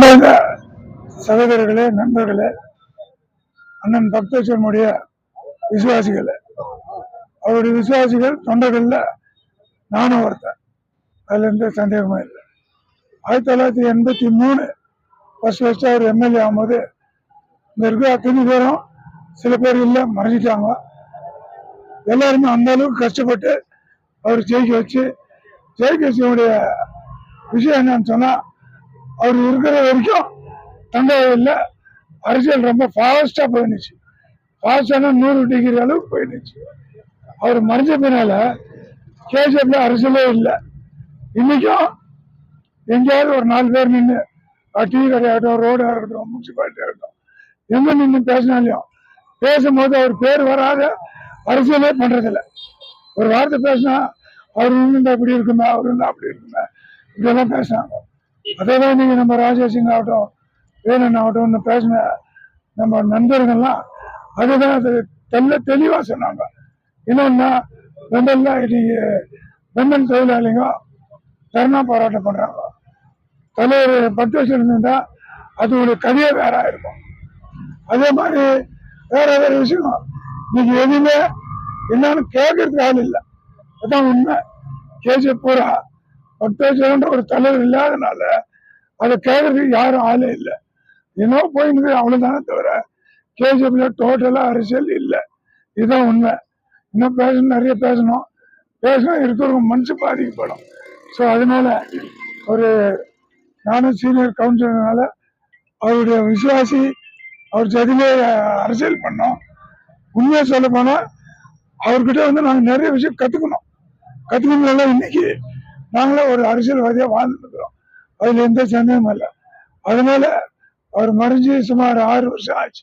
அன்பார்ந்த சகோதரர்களே நண்பர்களே அண்ணன் பக்தேஸ்வரனுடைய விசுவாசிகளே அவருடைய விசுவாசிகள் தொண்டர்கள்ல நானும் ஒருத்தன். அதுல சந்தேகமாக இல்லை. ஆயிரத்தி தொள்ளாயிரத்தி எண்பத்தி மூணு ஃபர்ஸ்ட் ஃபர்ஸ்ட் அவர் எம்எல்ஏ ஆகும்போது இந்த இருக்கிற அத்தனை பேரும் சில பேர் இல்லை மறைஞ்சிட்டாங்க. எல்லாருமே அந்த அளவுக்கு கஷ்டப்பட்டு அவர் ஜெயிக்க வச்சு ஜெயிக்க வச்சவனுடைய விஷயம் என்னன்னு சொன்னால் அவர் இருக்கிற வரைக்கும் தங்காயில் அரசியல் ரொம்ப ஃபாஸ்ட்டாக போயிடுச்சு. ஃபாஸ்டான நூறு டிகிரி அளவுக்கு போயிடுச்சு. அவர் மறைஞ்ச பின்னால் கேஜிஎஃப்ல அரசியலே இல்லை. இன்னைக்கும் எங்கேயாவது ஒரு நாலு பேர் நின்று டீ கடையாகட்டும் ரோடாக இருக்கட்டும் முனிசிபாலிட்டி ஆகட்டும் எங்கே நின்று பேசினாலையும் பேசும்போது அவர் பேர் வராத அரசியலே பண்ணுறதில்ல ஒரு வார்த்தை பேசினா அவர் இருந்தா இப்படி இருக்குமே அவர் இருந்தால் அப்படி இருக்குமே இப்படியெல்லாம் பேசினாங்க அதே தான் நீங்க நம்ம ராஜேஷிங் ஆகட்டும் வேணன் ஆகட்டும் பேசின நம்ம நண்பர்கள்லாம் அதுதான் அது தெல்ல தெளிவாக சொன்னாங்க. இன்னொன்னா பெண்கள்லாம் இன்னைக்கு வெண்டன் தொழிலாளிங்க தர்ணா போராட்டம் பண்றாங்க. தலைவர் பத்து வருஷம் இருந்திருந்தா அதோட கதையே வேற இருக்கும் அதே மாதிரி வேற வேற விஷயம். இன்னைக்கு எதுவுமே என்னன்னு கேட்கறதுக்கு ஆள் இல்லை. அதான் உண்மை. கேஜி பூரா பத்து ஒரு தலைவர் இல்லாதனால அதை கேட்கறதுக்கு யாரும் ஆளே இல்லை. என்னவோ போயின்னு அவ்வளோதானே தவிர கேஜிஎஃப்ல டோட்டலா அரசியல் இல்லை. இதுதான் உண்மை. இன்னும் பேசணும்? நிறைய பேசணும். பேசணும் இருக்கிறவங்க மனசு பாதிக்கப்படும் ஸோ அதனால ஒரு நானும் சீனியர் கவுன்சிலர்னால அவருடைய விசுவாசி அவர் சதிலே அரசியல் பண்ணோம். உண்மையை சொல்ல போனால் அவர்கிட்ட வந்து நாங்கள் நிறைய விஷயம் கற்றுக்கணும் கற்றுக்கணும்னால இன்னைக்கு நாங்களும் ஒரு அரசியல்வாதியாக வாழ்ந்துட்டு இருக்கிறோம் எந்த சந்தேகமும் இல்லை. அதனால அவர் மறைஞ்சு சுமார் ஆறு வருஷம் ஆச்சு.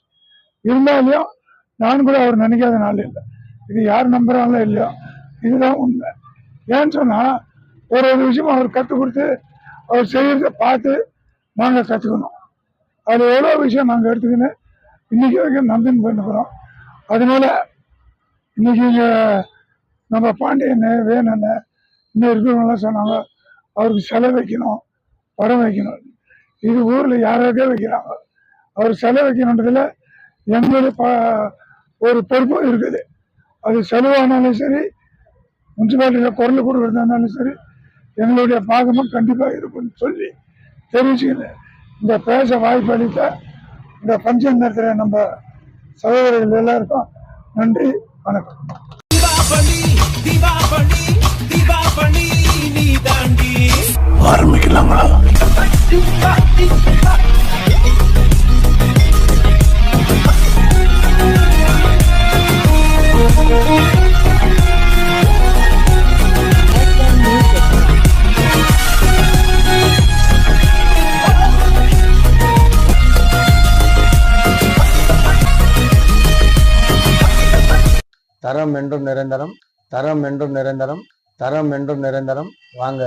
இருந்தாலும் நான் கூட அவர் நினைக்காத நாள் இல்லை. இது யார் நம்புறாங்களோ இல்லையோ இதுதான் உண்மை. ஏன்னு சொன்னால் ஒரு ஒரு விஷயம் அவர் கற்றுக் கொடுத்து அவர் செய்கிறத பார்த்து நாங்கள் கற்றுக்கணும் அது எவ்வளோ விஷயம் நாங்கள் எடுத்துக்கின்னு இன்றைக்கி வரைக்கும் நம்பின்னு பண்ணிக்கிறோம் அதனால இன்னைக்கு இங்கே நம்ம பாண்டியன் வேணன்னு இன்னும் இருக்கிறவங்களாம் சொன்னாங்க அவருக்கு செலை வைக்கணும் படம் வைக்கணும். இது ஊரில் யாராக்கே வைக்கிறாங்க அவர் செலை வைக்கணுன்றதுல எங்களுடைய ப- ஒரு பொறுப்பும் இருக்குது. அது செலவானாலும் சரி முனிசிபாலிட்டியில் குரல் கொடுக்கறதா இருந்தாலும் சரி எங்களுடைய பாகமும் கண்டிப்பாக இருக்கும்னு சொல்லி தெரிவிச்சுக்கிறேன் இந்த பேச வாய்ப்பு அளித்த இந்த பஞ்சம் நடத்துகிற நம்ம சகோதரர்கள் எல்லாருக்கும் நன்றி வணக்கம். ஆரம்பிக்கலாங்களா தரம் என்றும் நிரந்தரம் தரம் என்றும் நிரந்தரம் தரம் என்றும் நிரந்தரம். வாங்க.